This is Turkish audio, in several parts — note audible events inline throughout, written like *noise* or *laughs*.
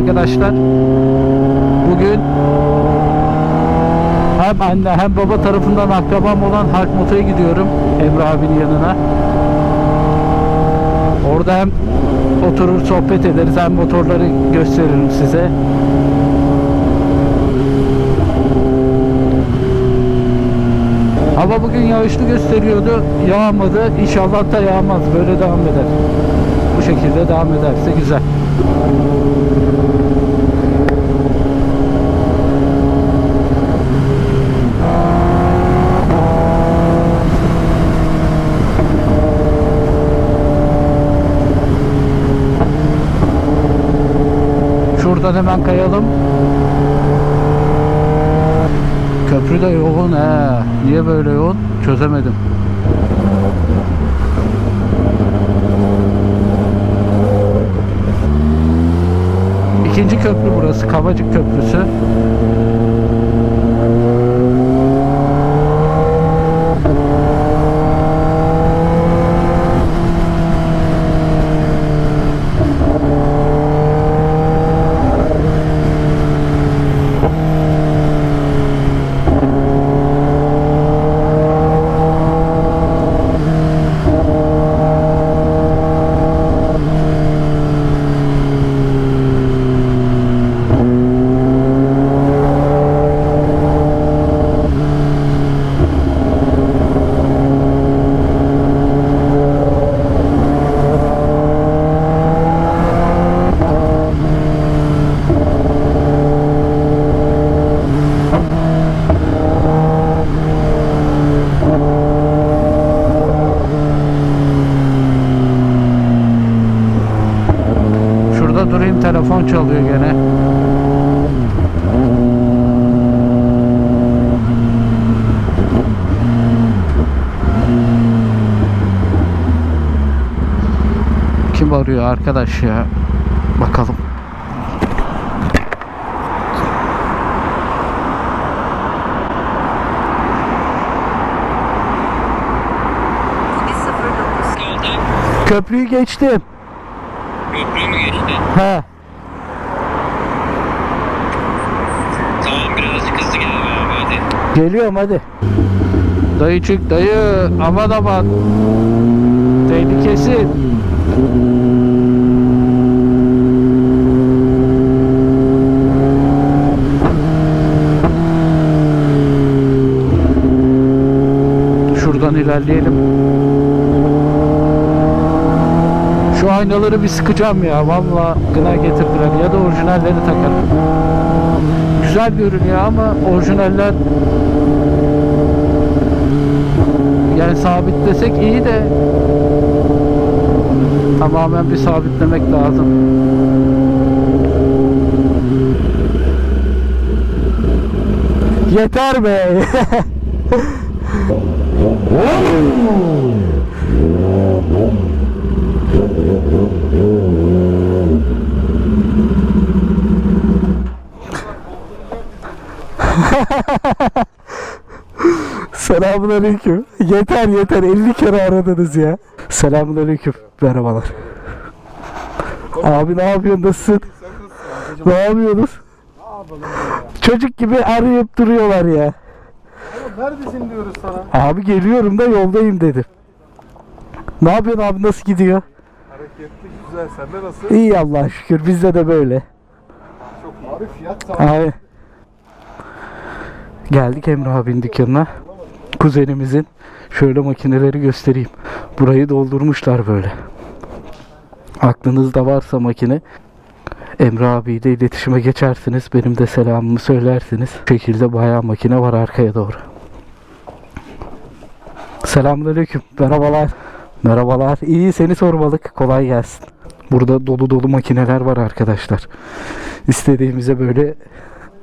arkadaşlar. Bugün hem anne hem baba tarafından akrabam olan Halk Moto'ya gidiyorum Emre abinin yanına. Orada hem oturur sohbet ederiz hem motorları gösteririm size. Hava bugün yağışlı gösteriyordu. Yağmadı. İnşallah da yağmaz. Böyle devam eder. Bu şekilde devam ederse güzel. Şuradan hemen kayalım. Köprü de yoğun he. Niye böyle yoğun? Çözemedim. İkinci köprü burası. Kavacık Köprüsü. Telefon çalıyor gene. Kim arıyor arkadaş ya? Bakalım. Köprüyü geçtim. köprüyü mü geçti? He. Tamam birazcık hızlı gel abi hadi. Geliyorum hadi. Dayı çık dayı. Aman aman. Tehlikesi. Şuradan ilerleyelim. Şu aynaları bir sıkacağım ya. Valla gına getirdiler. Ya da orijinalleri takarım. Güzel görünüyor ama orijinaller yani sabitlesek iyi de tamamen bir sabitlemek lazım. Yeter be. *laughs* *laughs* Selamun aleyküm. Yeter yeter 50 kere aradınız ya. Selamun aleyküm. Merhabalar. Abi ne yapıyorsun? Nasılsın? Ne yapıyorsunuz? Çocuk gibi arayıp duruyorlar ya. Neredesin diyoruz sana. Abi geliyorum da yoldayım dedim. Ne yapıyorsun abi nasıl gidiyor? Hareketli güzel. Sende nasıl? İyi Allah'a şükür bizde de böyle. Çok abi fiyat tamam. Abi. Geldik Emre abinin dükkanına. Kuzenimizin şöyle makineleri göstereyim. Burayı doldurmuşlar böyle. Aklınızda varsa makine Emre abiyle iletişime geçersiniz. Benim de selamımı söylersiniz. Bu şekilde bayağı makine var arkaya doğru. Selamünaleyküm. Merhabalar. Merhabalar. İyi seni sormalık. Kolay gelsin. Burada dolu dolu makineler var arkadaşlar. İstediğimize böyle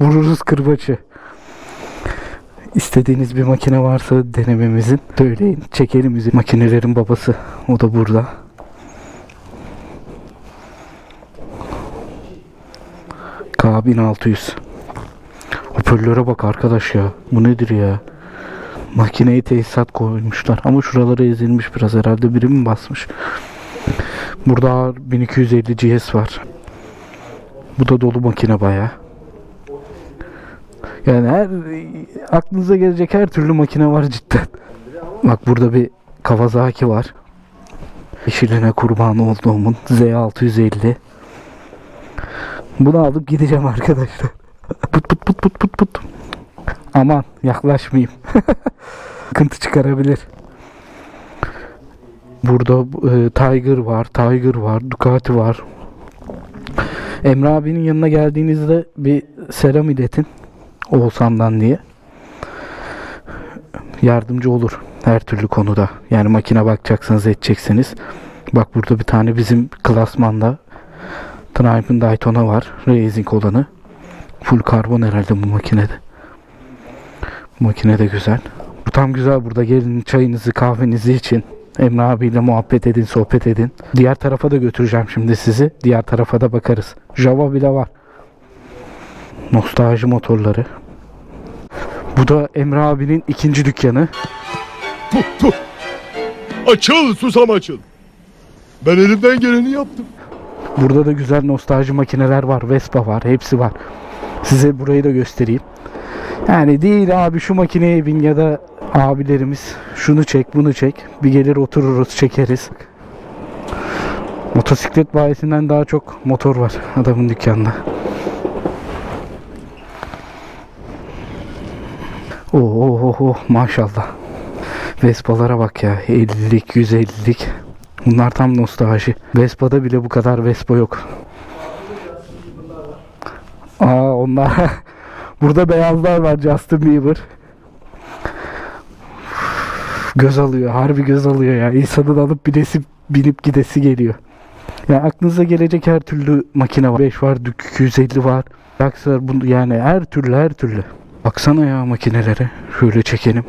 vururuz kırbaçı. İstediğiniz bir makine varsa denememizin söyleyin. Çekelim. Makinelerin babası. O da burada. K1600. Hoparlöre bak arkadaş ya. Bu nedir ya? Makineye tesisat koymuşlar. Ama şuraları ezilmiş biraz herhalde. Biri mi basmış? Burada 1250 GS var. Bu da dolu makine bayağı. Yani her aklınıza gelecek her türlü makine var cidden. Bak burada bir Kawasaki var. Yeşiline kurban olduğumun Z650. Bunu alıp gideceğim arkadaşlar. *laughs* Put put put put put put. Aman yaklaşmayayım. Sıkıntı çıkarabilir. Burada e, Tiger var, Tiger var, Ducati var. Emre abinin yanına geldiğinizde bir selam iletin. Oğuzhan'dan diye. Yardımcı olur her türlü konuda. Yani makine bakacaksınız edeceksiniz. Bak burada bir tane bizim klasmanda Triumph'ın Daytona var. Racing olanı. Full karbon herhalde bu makinede. Makine de güzel. Bu tam güzel burada gelin çayınızı kahvenizi için. Emre abiyle muhabbet edin, sohbet edin. Diğer tarafa da götüreceğim şimdi sizi. Diğer tarafa da bakarız. Java bile var. Nostalji motorları. Bu da Emre abinin ikinci dükkanı. Açıl susam açıl. Ben elimden geleni yaptım. Burada da güzel nostalji makineler var. Vespa var. Hepsi var. Size burayı da göstereyim. Yani değil abi şu makineye bin ya da abilerimiz şunu çek bunu çek. Bir gelir otururuz çekeriz. Motosiklet bayisinden daha çok motor var adamın dükkanında. Oo, oh, oh, oh, maşallah. Vespalara bak ya. 50'lik, 150'lik. Bunlar tam nostalji. Vespa'da bile bu kadar Vespa yok. Aa onlar. *laughs* Burada beyazlar var Justin Bieber. Göz alıyor. Harbi göz alıyor ya. İnsanın alıp binesi, binip gidesi geliyor. Ya aklınıza gelecek her türlü makine var. 5 var, Dük 250 var. Boxer bu yani her türlü her türlü. Baksana ya makinelere. Şöyle çekelim.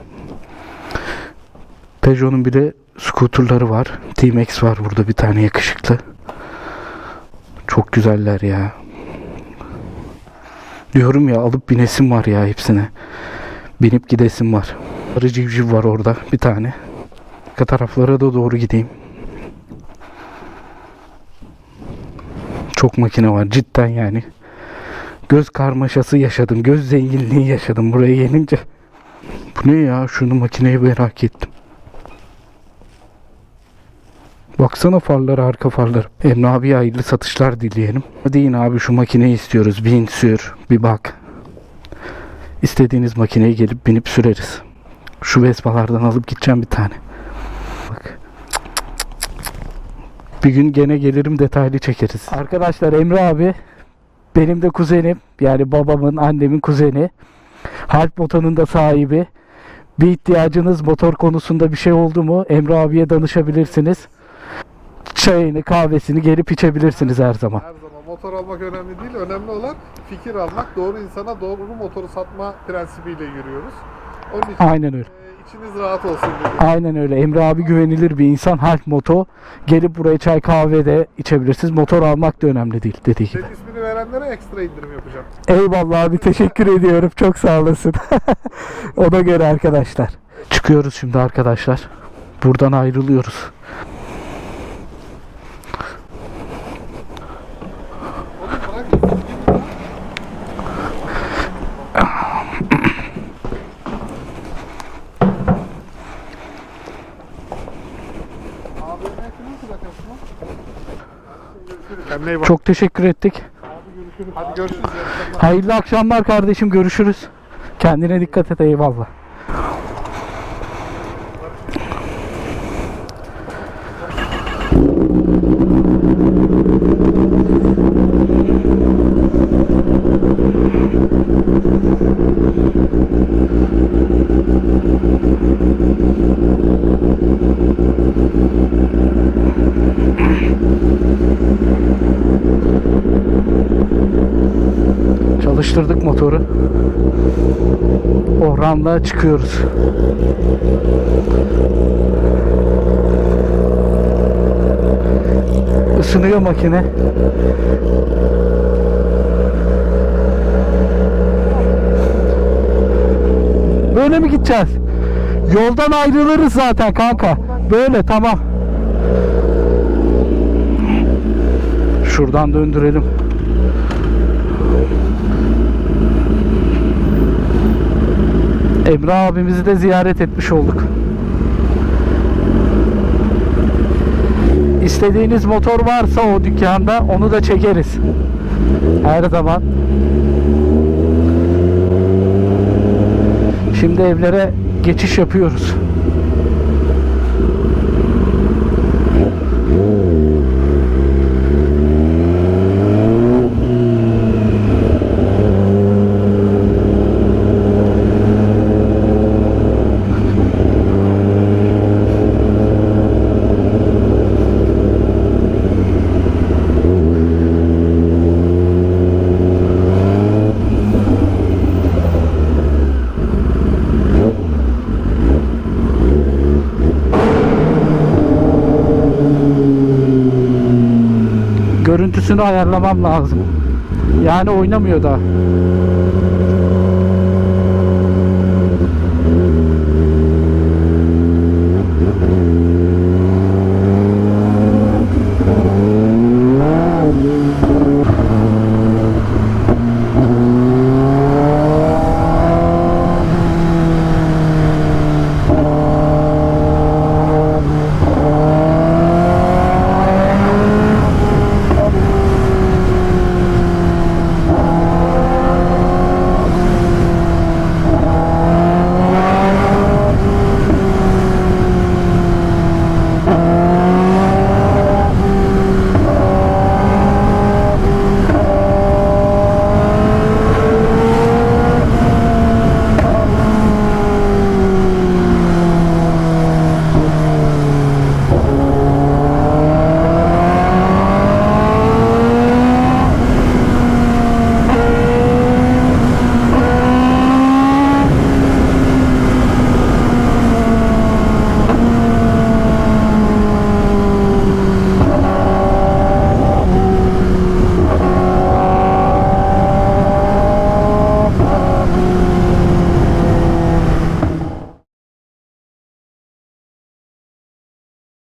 Peugeot'un bir de scooterları var. T-Max var burada bir tane yakışıklı. Çok güzeller ya. Diyorum ya alıp binesim var ya hepsine. Binip gidesim var. Arı civciv var orada bir tane. Arka taraflara da doğru gideyim. Çok makine var cidden yani. Göz karmaşası yaşadım. Göz zenginliği yaşadım buraya gelince. Bu ne ya? Şunu makineyi merak ettim. Baksana farları arka farları. Emre abi hayırlı satışlar dileyelim. Deyin abi şu makineyi istiyoruz. Bin sür bir bak. İstediğiniz makineye gelip binip süreriz. Şu Vespa'lardan alıp gideceğim bir tane. Bak. Bir gün gene gelirim detaylı çekeriz. Arkadaşlar Emre abi benim de kuzenim. Yani babamın, annemin kuzeni. Harp motorunun da sahibi. Bir ihtiyacınız motor konusunda bir şey oldu mu Emre abiye danışabilirsiniz. Çayını, kahvesini gelip içebilirsiniz her zaman. Her zaman motor almak önemli değil. Önemli olan fikir almak. Doğru insana doğru motoru satma prensibiyle yürüyoruz. Onun için Aynen öyle. e, içiniz rahat olsun dedim. Aynen öyle. Emre abi güvenilir bir insan. Halk moto. Gelip buraya çay kahve de içebilirsiniz. Motor almak da önemli değil dediği gibi. Senin ismini verenlere ekstra indirim yapacağım. Eyvallah abi teşekkür ediyorum. Çok sağ olasın. *laughs* Ona göre arkadaşlar. Çıkıyoruz şimdi arkadaşlar. Buradan ayrılıyoruz. Kendine. Çok teşekkür ettik. Hadi görüşürüz. Hayırlı akşamlar kardeşim. Görüşürüz. Kendine dikkat et. Eyvallah. Çalıştırdık motoru. Orhan'la çıkıyoruz. Isınıyor makine. Böyle mi gideceğiz? Yoldan ayrılırız zaten kanka. Böyle tamam. Şuradan döndürelim. Emre abimizi de ziyaret etmiş olduk. İstediğiniz motor varsa o dükkanda onu da çekeriz. Her zaman. Şimdi evlere geçiş yapıyoruz. Görüntüsünü ayarlamam lazım. Yani oynamıyor da.